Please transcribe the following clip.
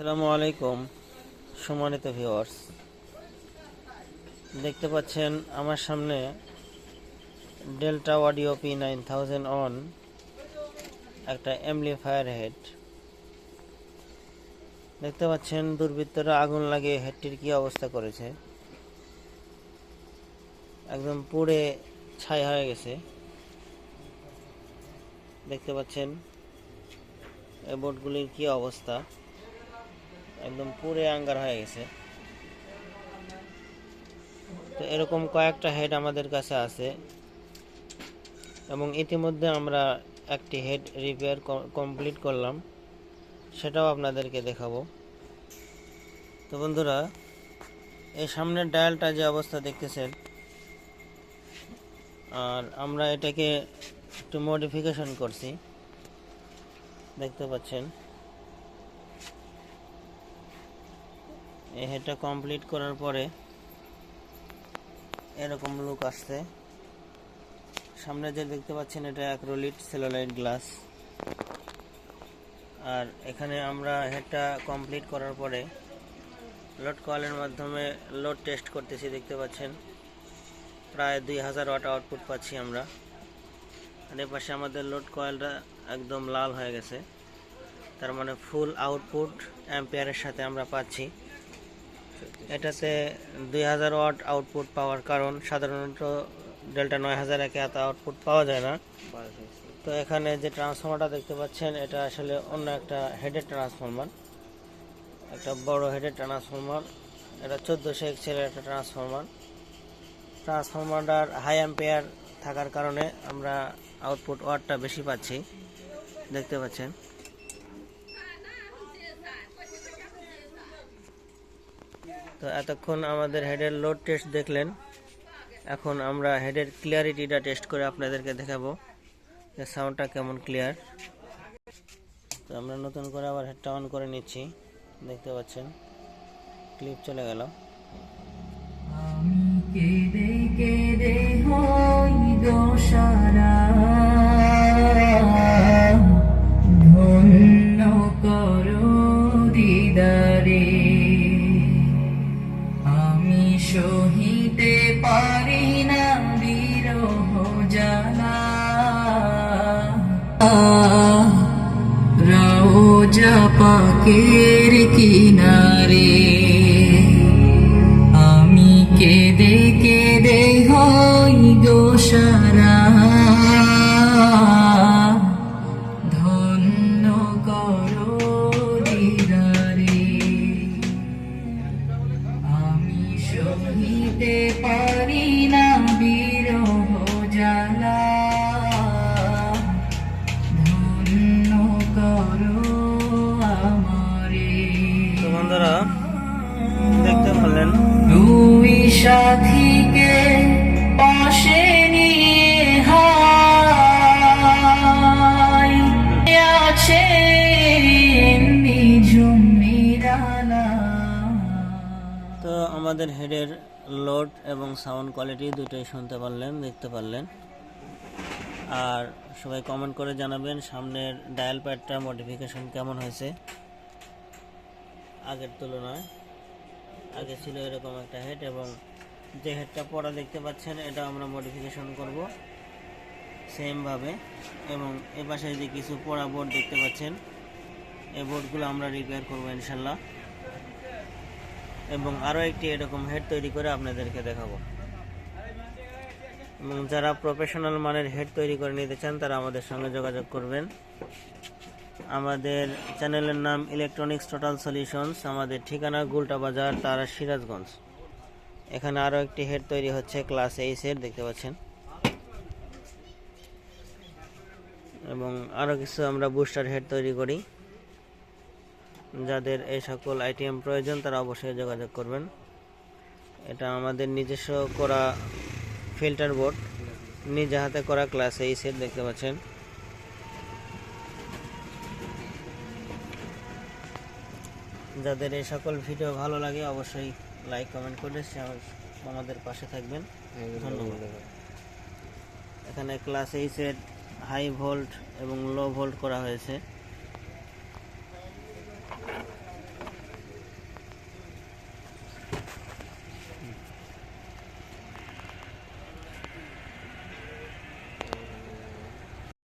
আসসালামু আলাইকুম, সম্মানিত ভিউয়ার্স দেখতে পাচ্ছেন আমার সামনে Delta audio P nine thousand on একটা এমপ্লিফায়ার হেড দেখতে পাচ্ছেন দুর্বৃত্তরা আগুন লাগিয়ে হেডটির কি অবস্থা করেছে। একদম পুড়ে ছাই হয়ে গেছে। দেখতে পাচ্ছেন, এই বোর্ডগুলির কি অবস্থা? একদম পুরে আঙ্গার হয়ে গেছে। তো এরকম কয়েকটা হেড আমাদের কাছে আছে। এবং ইতিমধ্যে আমরা একটি হেড রিপেয়ার কমপ্লিট করলাম। সেটাও আপনাদেরকে দেখাবো। তো বন্ধুরা, এই সামনের ডায়ালটা যে অবস্থা দেখতেছেন, আর আমরা এটাকে একটু মডিফিকেশন করছি। দেখতে পাচ্ছেন। এই হেডটা কমপ্লিট করার পরে এরকম লুক আসছে। সামনে যে দেখতে পাচ্ছেন, এটা অ্যাক্রোলিট সেলোলাইট গ্লাস আর এখানে আমরা হেডটা কমপ্লিট করার পরে লোড কয়েলের মাধ্যমে লোড টেস্ট করতেছি, দেখতে পাচ্ছেন। প্রায় দুই হাজার ওয়াট আউটপুট পাচ্ছি আমরা। আর এ পাশে আমাদের লোড কয়েলটা একদম লাল হয়ে গেছে। তার মানে ফুল আউটপুট অ্যাম্পিয়ারের সাথে আমরা পাচ্ছি। এটাতে দুই হাজার ওয়াট আউটপুট পাওয়ার কারণ, সাধারণত ডেল্টা নয় হাজার একে এত আউটপুট পাওয়া যায় না। তো এখানে যে ট্রান্সফর্মারটা দেখতে পাচ্ছেন, এটা আসলে অন্য একটা হেডের ট্রান্সফর্মার একটা বড় হেডের ট্রান্সফর্মার এটা চোদ্দোশো এক্সেলের একটা ট্রান্সফর্মার ট্রান্সফর্মারটার হাই অ্যাম্পিয়ার থাকার কারণে আমরা আউটপুট ওয়াটটা বেশি পাচ্ছি। দেখতে পাচ্ছেন? তো এতক্ষণ আমাদের হেডের লোড টেস্ট দেখলেন। এখন আমরা হেডের ক্লিয়ারিটিটা টেস্ট করে আপনাদেরকে দেখাবো যে সাউন্ডটা কেমন ক্লিয়ার তো আমরা নতুন করে আবার হেডটা অন করে নিচ্ছি। দেখতে পাচ্ছেন ক্লিপ চলে গেল। আমি কেঁদে কেঁদে হই দোষারা। রোজা পাকের কিনারে আমি কেঁদে কেঁদে হই দোষারা ধন্য করো দিদারে আমি সহিতে পারি না আমাদের হেডের লোড এবং সাউন্ড কোয়ালিটি দুটোই শুনতে পারলেন, দেখতে পারলেন। আর সবাই কমেন্ট করে জানাবেন সামনের ডায়াল প্যাডটা মডিফিকেশন কেমন হয়েছে। আগের তুলনায়। আগে ছিল এরকম একটা হেড এবং যে হেডটা পড়া দেখতে পাচ্ছেন, এটা আমরা মডিফিকেশন করব সেমভাবে এবং এ পাশে যে কিছু পড়া বোর্ড দেখতে পাচ্ছেন, এই বোর্ডগুলো আমরা রিপেয়ার করব ইনশাল্লাহ। এবং আরও একটি এরকম হেড তৈরি করে আপনাদেরকে দেখাবো। এবং যারা প্রফেশনাল মানের হেড তৈরি করে নিতে চান, তারা আমাদের সঙ্গে যোগাযোগ করবেন। আমাদের চ্যানেলের নাম ইলেকট্রনিক্স টোটাল সলিউশনস আমাদের ঠিকানা গুলটা বাজার, তারা সিরাজগঞ্জ। এখানে আরও একটি হেড তৈরি হচ্ছে ক্লাস এইচ এর, দেখতে পাচ্ছেন। এবং আরও কিছু আমরা বুস্টার হেড তৈরি করি। যাদের এই সকল আইটিএম প্রয়োজন, তারা অবশ্যই যোগাযোগ করবেন। এটা আমাদের নিজস্ব করা ফিল্টার বোর্ড। নিজে হাতে করা ক্লাস এই সেট দেখতে পাচ্ছেন। যাদের এই সকল ভিডিও ভালো লাগে, অবশ্যই লাইক, কমেন্ট করে আমাদের পাশে থাকবেন। ধন্যবাদ। এখানে ক্লাস এইচের হাই ভোল্ট এবং লো ভোল্ট করা হয়েছে।